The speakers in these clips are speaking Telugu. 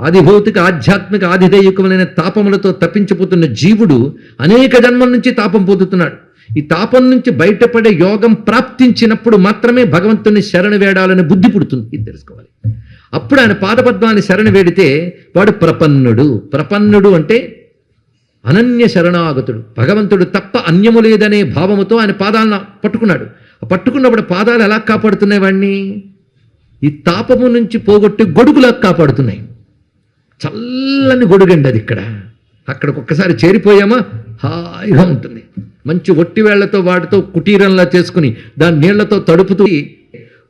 ఆదిభౌతిక ఆధ్యాత్మిక ఆదిదేయుకములైన తాపములతో తప్పించిపోతున్న జీవుడు అనేక జన్మల నుంచి తాపం పొందుతున్నాడు. ఈ తాపం నుంచి బయటపడే యోగం ప్రాప్తించినప్పుడు మాత్రమే భగవంతుని శరణ వేడాలని బుద్ధి పుడుతుంది. ఇది తెలుసుకోవాలి. అప్పుడు ఆయన పాదపద్మాన్ని శరణ వేడితే వాడు ప్రపన్నుడు. ప్రపన్నుడు అంటే అనన్య శరణాగతుడు. భగవంతుడు తప్ప అన్యము లేదనే భావముతో ఆయన పాదాలను పట్టుకున్నాడు. పట్టుకున్నప్పుడు పాదాలు ఎలా కాపాడుతున్నాయి వాడిని ఈ తాపము నుంచి పోగొట్టి గొడుగులా కాపాడుతున్నాయి. చల్లని గొడుగండి అది ఇక్కడ. అక్కడికి ఒక్కసారి చేరిపోయామా? హాయిగా ఉంటుంది. మంచి ఒట్టి వేళ్ళతో వాటితో కుటీరంలా చేసుకుని దాని నీళ్ళతో తడుపుతూ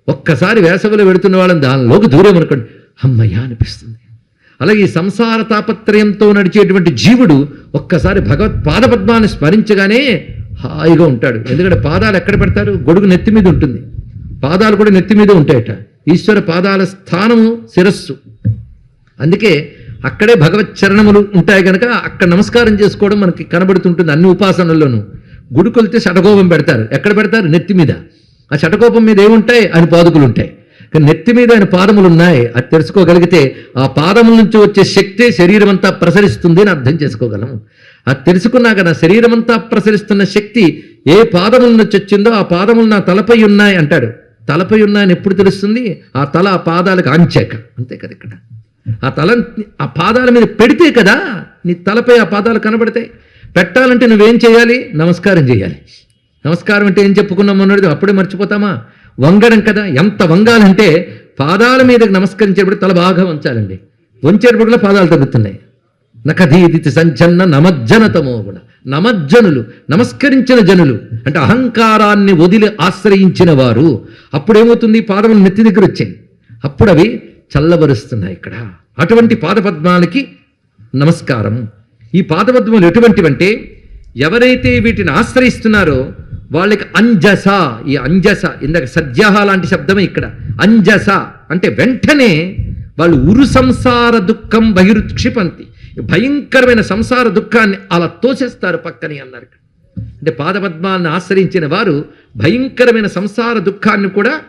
ఒక్కసారి వేసవిలో పెడుతున్న వాళ్ళని దానిలోకి దూరం అనుకోండి. అమ్మయ్యా అనిపిస్తుంది. అలాగే ఈ సంసార తాపత్రయంతో నడిచేటువంటి జీవుడు ఒక్కసారి భగవత్ పాదపద్మాన్ని స్మరించగానే హాయిగా ఉంటాడు. ఎందుకంటే పాదాలు ఎక్కడ పెడతారు? గొడుగు నెత్తి మీద ఉంటుంది. పాదాలు కూడా నెత్తి మీద ఉంటాయట. ఈశ్వర పాదాల స్థానము శిరస్సు. అందుకే అక్కడే భగవత్ చరణములు ఉంటాయి కనుక అక్కడ నమస్కారం చేసుకోవడం మనకి కనబడుతుంటుంది అన్ని ఉపాసనల్లోనూ. గుడికొలితే షటకోపం పెడతారు. ఎక్కడ పెడతారు? నెత్తి మీద. ఆ షటకోపం మీద ఏముంటాయి? ఆయన పాదుకులు ఉంటాయి కానీ నెత్తి మీద ఆయన పాదములు ఉన్నాయి అది తెలుసుకోగలిగితే ఆ పాదముల నుంచి వచ్చే శక్తి శరీరం అంతా ప్రసరిస్తుంది అని అర్థం చేసుకోగలము. అది తెలుసుకున్నాక నా శరీరం అంతా ప్రసరిస్తున్న శక్తి ఏ పాదముల నుంచి వచ్చిందో ఆ పాదములు నా తలపై ఉన్నాయి అంటాడు. తలపై ఉన్నాయని ఎప్పుడు తెలుస్తుంది? ఆ తల ఆ పాదాలకు ఆంచాక అంతే కదా ఇక్కడ. ఆ తల ఆ పాదాల మీద పెడితే కదా నీ తలపై ఆ పాదాలు కనబడతాయి. పెట్టాలంటే నువ్వేం చేయాలి? నమస్కారం చేయాలి. నమస్కారం అంటే ఏం చెప్పుకున్నాం అన్నది అప్పుడే మర్చిపోతామా? వంగడం కదా. ఎంత వంగాలంటే పాదాల మీదకి నమస్కరించేటప్పుడు తల బాగా వంచాలండి. వంచేటప్పుడు పాదాలు తగ్గుతున్నాయి నఖధీదితి సంచన్న నమజ్జనతమో కూడా. నమజ్జనులు నమస్కరించిన జనులు అంటే అహంకారాన్ని వదిలి ఆశ్రయించిన వారు. అప్పుడేమవుతుంది? పాదములు నెత్తి దగ్గర వచ్చాయి. అప్పుడు అవి చల్లబరుస్తున్నాయి ఇక్కడ. అటువంటి పాదపద్మాలకి నమస్కారం. ఈ పాదపద్మలు ఎటువంటివంటే ఎవరైతే వీటిని ఆశ్రయిస్తున్నారో వాళ్ళకి అంజస ఈ అంజస ఇందాక సద్యహ లాంటి శబ్దమే ఇక్కడ. అంజస అంటే వెంటనే వాళ్ళు ఉరు సంసార దుఃఖం బహిరుక్షిపంతి. భయంకరమైన సంసార దుఃఖాన్ని అలా తోసేస్తారు పక్కని అన్నారు ఇక్కడ. అంటే పాదపద్మాలను ఆశ్రయించిన వారు భయంకరమైన సంసార దుఃఖాన్ని కూడా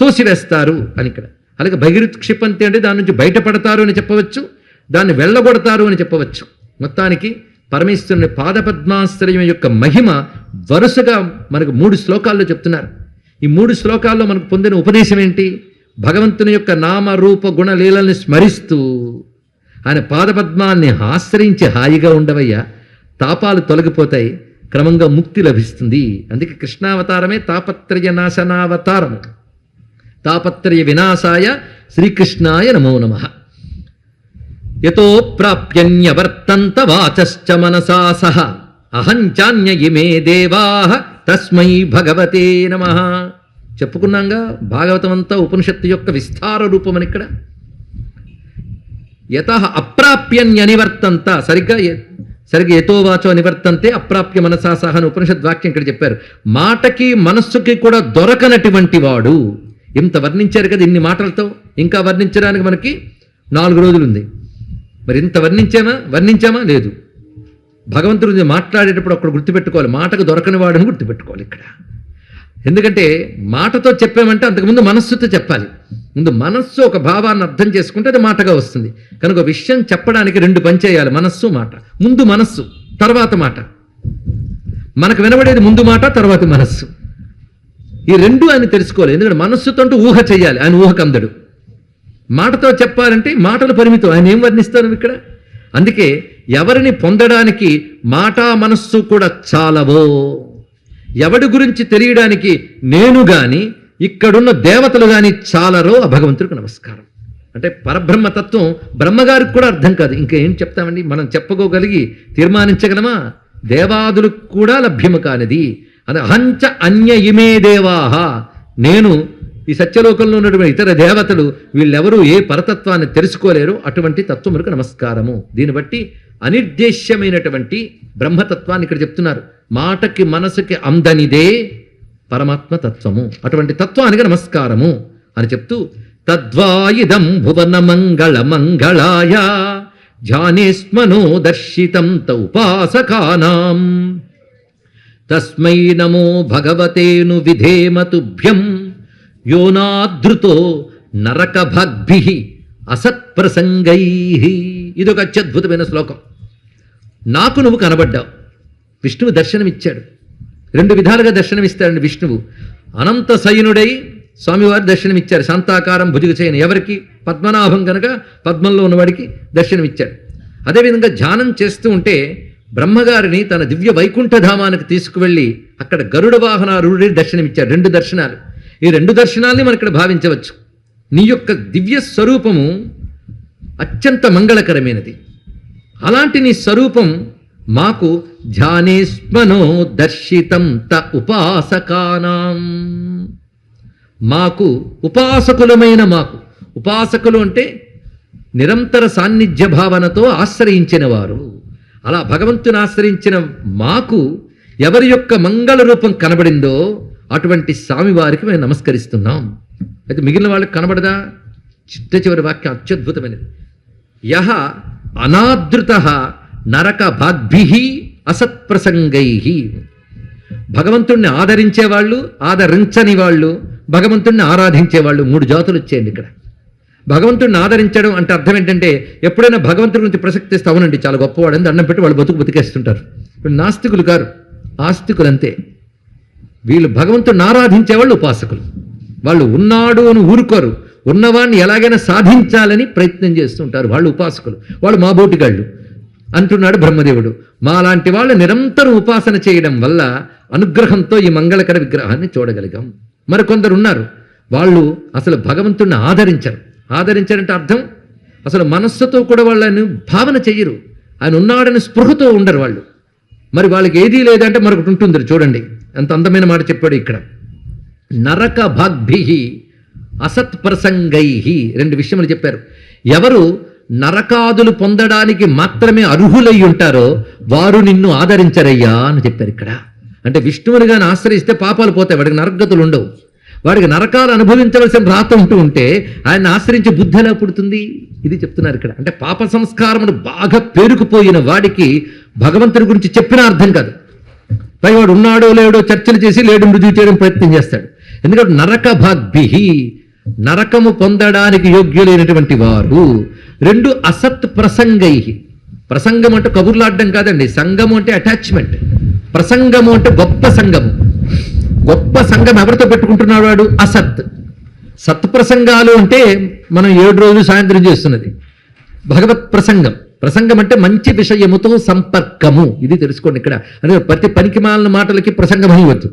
తోసివేస్తారు అని ఇక్కడ. అలాగే బహిరుక్షిపంతి అంటే దాని నుంచి బయటపడతారు అని చెప్పవచ్చు దాన్ని వెళ్ళగొడతారు అని చెప్పవచ్చు. మొత్తానికి పరమేశ్వరుని పాదపద్మాశ్రయం యొక్క మహిమ వరుసగా మనకు మూడు శ్లోకాల్లో చెప్తున్నారు. ఈ మూడు శ్లోకాల్లో మనకు పొందిన ఉపదేశం ఏంటి? భగవంతుని యొక్క నామ రూప గుణ లీలల్ని స్మరిస్తూ ఆయన పాదపద్మాన్ని ఆశ్రయించి హాయిగా ఉండవయ్యా తాపాలు తొలగిపోతాయి క్రమంగా ముక్తి లభిస్తుంది. అందుకే కృష్ణావతారమే తాపత్రయ నాశనావతారము. తాపత్రయ వినాశాయ శ్రీకృష్ణాయ నమో నమ. యతో ప్రాప్యన్యవర్తంత వాచశ్చ మనసా సహ. అహంచాన్య ఇమే దేవా. తస్మై భగవతే నమ. చెప్పుకున్నాంగా భాగవతం అంతా ఉపనిషత్తు యొక్క విస్తార రూపమని ఇక్కడ యత అప్రాప్యన్యనివర్తంత సరిగ్గా సరిగ్గా ఎతో వాచో నివర్తంతే అప్రాప్య మనసా సహ అని ఉపనిషత్ వాక్యం ఇక్కడ చెప్పారు. మాటకి మనస్సుకి కూడా దొరకనటువంటి వాడు ఇంత వర్ణించారు కదా ఇన్ని మాటలతో ఇంకా వర్ణించడానికి మనకి నాలుగు రోజులుంది. మరి ఇంత వర్ణించామా? వర్ణించామా? లేదు. భగవంతుడు మాట్లాడేటప్పుడు అక్కడ గుర్తుపెట్టుకోవాలి. మాటకు దొరకని వాడని గుర్తుపెట్టుకోవాలి ఇక్కడ. ఎందుకంటే మాటతో చెప్పామంటే అంతకుముందు మనస్సుతో చెప్పాలి. ముందు మనస్సు ఒక భావాన్ని అర్థం చేసుకుంటే అది మాటగా వస్తుంది. కనుక విషయం చెప్పడానికి రెండు పని చేయాలి మనస్సు మాట. ముందు మనస్సు తర్వాత మాట. మనకు వినబడేది ముందు మాట తర్వాత మనస్సు. ఈ రెండు ఆయన తెలుసుకోవాలి. ఎందుకంటే మనస్సుతో అంటూ ఊహ చేయాలి ఆయన ఊహకందడు. మాటతో చెప్పాలంటే మాటలు పరిమితం. ఆయన ఏం వర్ణిస్తారు ఇక్కడ? అందుకే ఎవరిని పొందడానికి మాట మనస్సు కూడా చాలవో. ఎవడి గురించి తెలియడానికి నేను గాని ఇక్కడున్న దేవతలు గాని చాలరో ఆ భగవంతుడికి నమస్కారం. అంటే పరబ్రహ్మతత్వం బ్రహ్మగారికి కూడా అర్థం కాదు. ఇంకా ఏం చెప్తామండి? మనం చెప్పుకోగలిగి తీర్మానించగలమా? దేవాదులకు కూడా లభ్యము కానిది. అది అహంచ అన్య ఇమే దేవాహ. నేను ఈ సత్యలోకంలో ఉన్నటువంటి ఇతర దేవతలు వీళ్ళెవరూ ఏ పరతత్వాన్ని తెలుసుకోలేరు. అటువంటి తత్వములకు నమస్కారము. దీన్ని బట్టి అనిర్దేశ్యమైనటువంటి బ్రహ్మతత్వాన్ని ఇక్కడ చెప్తున్నారు. మాటకి మనసుకి అందనిదే పరమాత్మ తత్వము. అటువంటి తత్వానికి నమస్కారము అని చెప్తూ తద్వాయిదం భువన మంగళ మంగళాయ ధ్యానేస్మనో దర్శితం తౌపాసకానాం. తస్మై నమో భగవతేను విధేమతుభ్యం. యోనాధృతో నరకభగ్భి అసత్ప్రసంగై. ఒక అత్యద్భుతమైన శ్లోకం. నాకు నువ్వు కనబడ్డావు. విష్ణువు దర్శనమిచ్చాడు. రెండు విధాలుగా దర్శనమిస్తాడండి విష్ణువు. అనంత సయనుడై స్వామివారు దర్శనమిచ్చారు. శాంతాకారం భుజగ చేయని ఎవరికి? పద్మనాభం కనుక పద్మంలో ఉన్నవాడికి దర్శనమిచ్చాడు. అదేవిధంగా ధ్యానం చేస్తూ ఉంటే బ్రహ్మగారిని తన దివ్య వైకుంఠధామానికి తీసుకువెళ్ళి అక్కడ గరుడ వాహనారుడి దర్శనమిచ్చారు రెండు దర్శనాలు. ఈ రెండు దర్శనాల్ని మనం ఇక్కడ భావించవచ్చు. నీ యొక్క దివ్య స్వరూపము అత్యంత మంగళకరమైనది. అలాంటి నీ స్వరూపం మాకు ధ్యానేస్మనో దర్శితం త ఉపాసకానాం. మాకు ఉపాసకులమైన మాకు. ఉపాసకులు అంటే నిరంతర సాన్నిధ్య భావనతో ఆశ్రయించిన వారు అలా భగవంతుని ఆశ్రయించిన మాకు ఎవరి యొక్క మంగళ రూపం కనబడిందో అటువంటి స్వామివారికి మేము నమస్కరిస్తున్నాం. అయితే మిగిలిన వాళ్ళకి కనబడదా? చిట్ట చివరి వాక్యం అత్యద్భుతమైనది. యహ అనాదృత నరక భాగ్భి అసత్ప్రసంగై. భగవంతుణ్ణి ఆదరించే వాళ్ళు ఆదరించని వాళ్ళు భగవంతుణ్ణి ఆరాధించే వాళ్ళు మూడు జాతులు వచ్చేయండి ఇక్కడ. భగవంతుడిని ఆదరించడం అంటే అర్థం ఏంటంటే ఎప్పుడైనా భగవంతుడి గురించి ప్రసక్తిస్తే అవునండి చాలా గొప్పవాడని దండం పెట్టి వాళ్ళు బతుకు బతికేస్తుంటారు. ఇప్పుడు నాస్తికులు గారు ఆస్తికులు అంతే వీళ్ళు భగవంతుడిని ఆరాధించే వాళ్ళు ఉపాసకులు. వాళ్ళు ఉన్నాడు అని ఊరుకోరు. ఉన్నవాడిని ఎలాగైనా సాధించాలని ప్రయత్నం చేస్తుంటారు వాళ్ళు ఉపాసకులు. వాళ్ళు మా బోటిగాళ్ళు. అంటున్నాడు బ్రహ్మదేవుడు. మాలాంటి వాళ్ళు నిరంతరం ఉపాసన చేయడం వల్ల అనుగ్రహంతో ఈ మంగళకర విగ్రహాన్ని చూడగలిగాం. మరికొందరు ఉన్నారు. వాళ్ళు అసలు భగవంతుణ్ణి ఆదరించరు. ఆదరించారంటే అర్థం? అసలు మనస్సుతో కూడా వాళ్ళని భావన చెయ్యరు. ఆయన ఉన్నాడని స్పృహతో ఉండరు వాళ్ళు. మరి వాళ్ళకి ఏదీ లేదంటే మరొకటి ఉంటుంది చూడండి. ఎంత అందమైన మాట చెప్పాడు ఇక్కడ. నరక భాగ్భి అసత్ప్రసంగై రెండు విషయములు చెప్పారు. ఎవరు నరకాదులు పొందడానికి మాత్రమే అర్హులై ఉంటారో వారు నిన్ను ఆదరించరయ్యా అని చెప్పారు ఇక్కడ. అంటే విష్ణువుని కానీ ఆశ్రయిస్తే పాపాలు పోతాయి వాడికి నరగతులు ఉండవు. వాడికి నరకాలు అనుభవించవలసిన రాత ఉంటూ ఉంటే ఆయన ఆశ్రయించే బుద్ధి ఎలా పుడుతుంది? ఇది చెప్తున్నారు ఇక్కడ. అంటే పాప సంస్కారమును బాగా పేరుకుపోయిన వాడికి భగవంతుడి గురించి చెప్పిన అర్థం కాదు. పై వాడు ఉన్నాడో లేడో చర్చలు చేసి లేడు మృదువు చేయడం ప్రయత్నం చేస్తాడు. ఎందుకంటే నరక భాగ్భి నరకము పొందడానికి యోగ్యులైనటువంటి వారు రెండు అసత్ ప్రసంగై ప్రసంగం అంటే కబుర్లాడడం కాదండి సంగము అంటే అటాచ్మెంట్. ప్రసంగము అంటే గొప్ప సంగము. గొప్ప సంఘం ఎవరితో పెట్టుకుంటున్నాడు వాడు? అసత్ సత్. ప్రసంగాలు అంటే మనం ఏడు రోజులు సాయంత్రం చేస్తున్నది. భగవత్ ప్రసంగం. ప్రసంగం అంటే మంచి విషయముతో సంపర్కము. ఇది తెలుసుకోండి ఇక్కడ. అదే ప్రతి పనికి మాలిన మాటలకి ప్రసంగం అనివచ్చు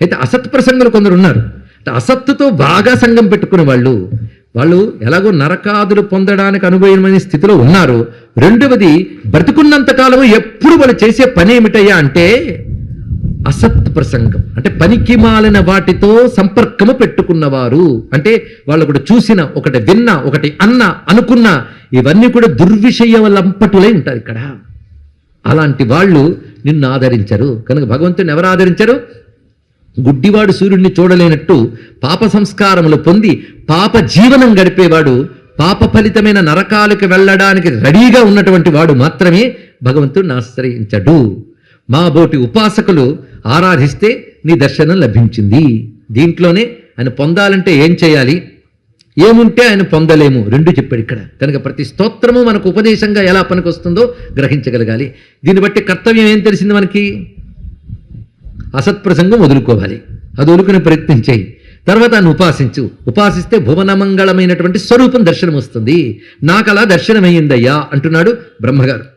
అయితే అసత్ ప్రసంగులు కొందరు ఉన్నారు. అసత్తుతో బాగా సంఘం పెట్టుకునే వాళ్ళు వాళ్ళు ఎలాగో నరకాదులు పొందడానికి అనుభవమైన స్థితిలో ఉన్నారు. రెండవది బ్రతుకున్నంత కాలము ఎప్పుడు వాళ్ళు చేసే పని ఏమిటయ్యా అంటే అసత్ ప్రసంగం. అంటే పనికి మాలిన వాటితో సంపర్కము పెట్టుకున్నవారు. అంటే వాళ్ళు కూడా చూసిన ఒకటి విన్న ఒకటి అన్న అనుకున్న ఇవన్నీ కూడా దుర్విషయలంపటులై ఉంటారు ఇక్కడ. అలాంటి వాళ్ళు నిన్ను ఆదరించరు. కనుక భగవంతుని ఎవరు ఆదరించరు? గుడ్డివాడు సూర్యుడిని చూడలేనట్టు పాప సంస్కారములు పొంది పాప జీవనం గడిపేవాడు పాప ఫలితమైన నరకాలకు వెళ్ళడానికి రెడీగా ఉన్నటువంటి వాడు మాత్రమే భగవంతుడిని ఆశ్రయించడు. మా బోటి ఉపాసకులు ఆరాధిస్తే నీ దర్శనం లభించింది. దీంట్లోనే ఆయన పొందాలంటే ఏం చేయాలి? ఏముంటే ఆయన పొందలేము. రెండు చెప్పాడు ఇక్కడ. కనుక ప్రతి స్తోత్రము మనకు ఉపదేశంగా ఎలా పనికొస్తుందో గ్రహించగలగాలి. దీన్ని బట్టి కర్తవ్యం ఏం తెలిసింది మనకి? అసత్ప్రసంగం వదులుకోవాలి. అది వదులుకునే ప్రయత్నం చేయి. తర్వాత ఆయన ఉపాసించు. ఉపాసిస్తే భువనమంగళమైనటువంటి స్వరూపం దర్శనం వస్తుంది నాకు అలా దర్శనమయ్యిందయ్యా అంటున్నాడు బ్రహ్మగారు.